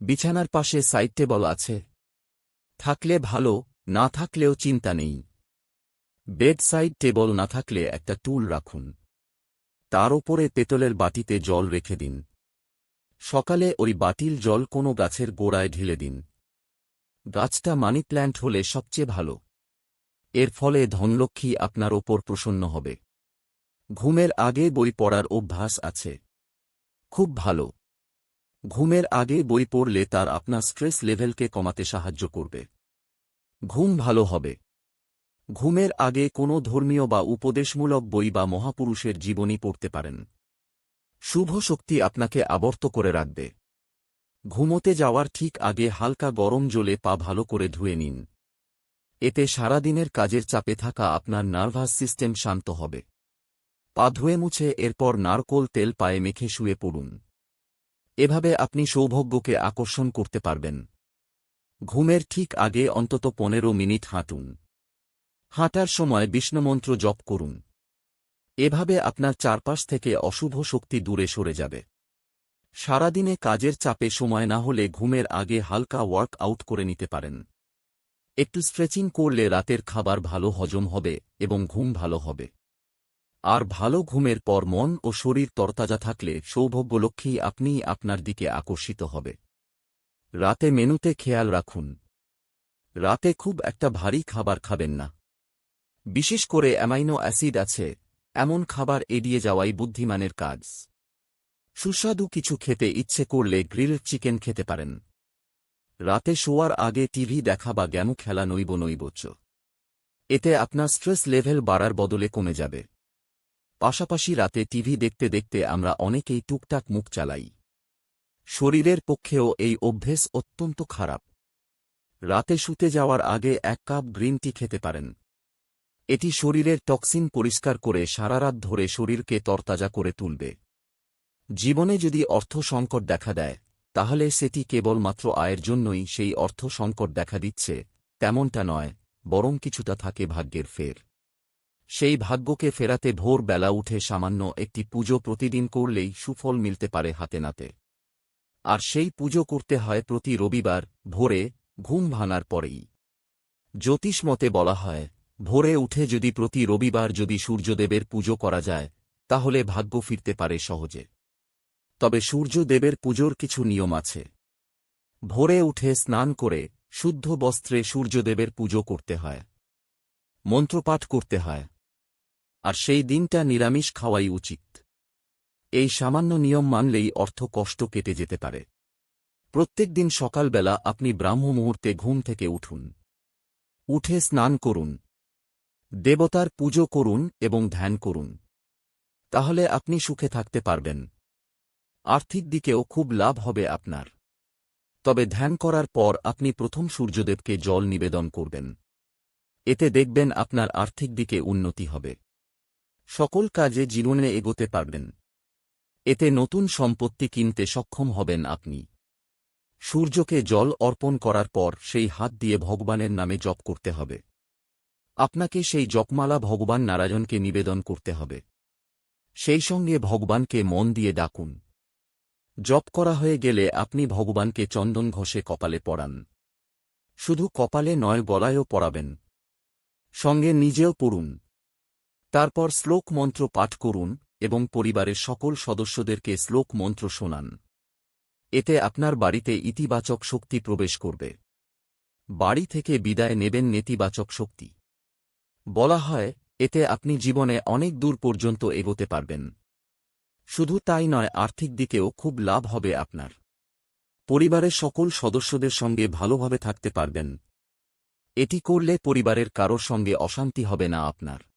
বিছানার পাশে side table আছে। থাকলে ভালো, না থাকলেও চিন্তা নেই। বেড সাইড টেবল না থাকলে একটা টুল রাখুন। তার ওপরে পেতলের বাটিতে জল রেখে দিন। সকালে ওই বাটিল জল কোনো গাছের গোড়ায় ঢেলে দিন। গাছটা মানি প্ল্যান্ট হলে সবচেয়ে ভালো। এর ফলে ধনলক্ষ্মী আপনার ওপর প্রসন্ন হবে। ঘুমের আগে বই পড়ার অভ্যাস আছে। খুব ভালো। ঘুমের আগে বই পড়লে তার আপনার স্ট্রেস লেভেলকে কমাতে সাহায্য করবে। ঘুম ভালো হবে। ঘুমের আগে কোনো ধর্মীয় বা উপদেশমূলক বই বা মহাপুরুষের জীবনী পড়তে পারেন। শুভ শক্তি আপনাকে আবর্ত করে রাখবে। ঘুমোতে যাওয়ার ঠিক আগে হালকা গরম জলে পা ভালো করে ধুয়ে নিন। এতে সারাদিনের কাজের চাপে থাকা আপনার নার্ভাস সিস্টেম শান্ত হবে। পা ধুয়ে মুছে এরপর নারকোল তেল পায়ে মেখে শুয়ে পড়ুন। এভাবে আপনি সৌভাগ্যকে আকর্ষণ করতে পারবেন। ঘুমের ঠিক আগে অন্তত পনেরো মিনিট হাঁটুন। হাঁটার সময় বিষ্ণুমন্ত্র জপ করুন। এভাবে আপনার চারপাশ থেকে অশুভ শক্তি দূরে সরে যাবে। সারাদিনে কাজের চাপে সময় না হলে ঘুমের আগে হালকা ওয়ার্ক আউট করে নিতে পারেন। একটু স্ট্রেচিং করলে রাতের খাবার ভালো হজম হবে এবং ঘুম ভালো হবে। আর ভালো ঘুমের পর মন ও শরীর তরতাজা থাকলে সৌভাগ্যলক্ষ্মী আপনিই আপনার দিকে আকর্ষিত হবে। রাতে মেনুতে খেয়াল রাখুন। রাতে খুব একটা ভারী খাবার খাবেন না। বিশেষ করে অ্যামাইনো অ্যাসিড আছে, এমন খাবার এড়িয়ে যাওয়াই বুদ্ধিমানের কাজ। সুস্বাদু কিছু খেতে ইচ্ছে করলে গ্রিল চিকেন খেতে পারেন। রাতে শোয়ার আগে টিভি দেখা বা জ্ঞান খেলা নৈব নৈবচ্য। এতে আপনার স্ট্রেস লেভেল বাড়ার বদলে কমে যাবে। পাশাপাশি রাতে টিভি দেখতে দেখতে আমরা অনেকেই টুকটাক মুখ চালাই। শরীরের পক্ষেও এই অভ্যেস অত্যন্ত খারাপ। রাতে শুতে যাওয়ার আগে এক কাপ গ্রিন টি খেতে পারেন। এটি শরীরের টক্সিন পরিষ্কার করে সারারাত ধরে শরীরকে তরতাজা করে তুলবে। জীবনে যদি অর্থ সংকট দেখা দেয়, তাহলে সেটি কেবলমাত্র আয়ের জন্যই সেই অর্থ সংকট দেখা দিচ্ছে, তেমনটা নয়, বরং কিছুটা থাকে ভাগ্যের ফের। সেই ভাগ্যকে ফেরাতে ভোর বেলা উঠে সামান্য একটি পুজো প্রতিদিন করলেই সুফল মিলতে পারে হাতে নাতে। আর সেই পুজো করতে হয় প্রতি রবিবার, ভোরে, ঘুম ভাঙার পরেই। জ্যোতিষ মতে বলা হয়, ভোরে উঠে যদি প্রতি রবিবার যদি সূর্যদেবের পুজো করা যায়, তাহলে ভাগ্য ফিরতে পারে সহজে। তবে সূর্যদেবের পুজোর কিছু নিয়ম আছে। ভোরে উঠে স্নান করে শুদ্ধ বস্ত্রে সূর্যদেবের পুজো করতে হয়। মন্ত্রপাঠ করতে হয়। আর সেই দিনটা নিরামিষ খাওয়াই উচিত। এই সামান্য নিয়ম মানলেই অর্থ কষ্ট কেটে যেতে পারে। প্রত্যেক দিন সকালবেলা আপনি ব্রাহ্ম মুহূর্তে ঘুম থেকে উঠুন। উঠে স্নান করুন। দেবতার পুজো করুন এবং ধ্যান করুন। তাহলে আপনি সুখে থাকতে পারবেন। আর্থিক দিকেও খুব লাভ হবে আপনার। তবে ধ্যান করার পর আপনি প্রথম সূর্যদেবকে জল নিবেদন করবেন। এতে দেখবেন আপনার আর্থিক দিকে উন্নতি হবে। সকল কাজে জীবনে এগোতে পারবেন। এতে নতুন সম্পত্তি কিনতে সক্ষম হবেন আপনি। সূর্যকে জল অর্পণ করার পর সেই হাত দিয়ে ভগবানের নামে জপ করতে হবে। আপনাকে সেই জপমালা ভগবান নারায়ণকে নিবেদন করতে হবে। সেই সঙ্গে ভগবানকে মন দিয়ে ডাকুন। জপ করা হয়ে গেলে আপনি ভগবানকে চন্দন ঘষে কপালে পড়ান। শুধু কপালে নয়, গলায়ও পড়াবেন। সঙ্গে নিজেও পড়ুন। তারপর শ্লোক মন্ত্র পাঠ করুন এবং পরিবারের সকল সদস্যদেরকে শ্লোক মন্ত্র শোনান। এতে আপনার বাড়িতে ইতিবাচক শক্তি প্রবেশ করবে। বাড়ি থেকে বিদায় নেবেন নেতিবাচক শক্তি। বলা হয়, এতে আপনি জীবনে অনেক দূর পর্যন্ত এগোতে পারবেন। শুধু তাই নয়, আর্থিক দিকেও খুব লাভ হবে আপনার। পরিবারের সকল সদস্যদের সঙ্গে ভালোভাবে থাকতে পারবেন। এটি করলে পরিবারের কারোর সঙ্গে অশান্তি হবে না আপনার।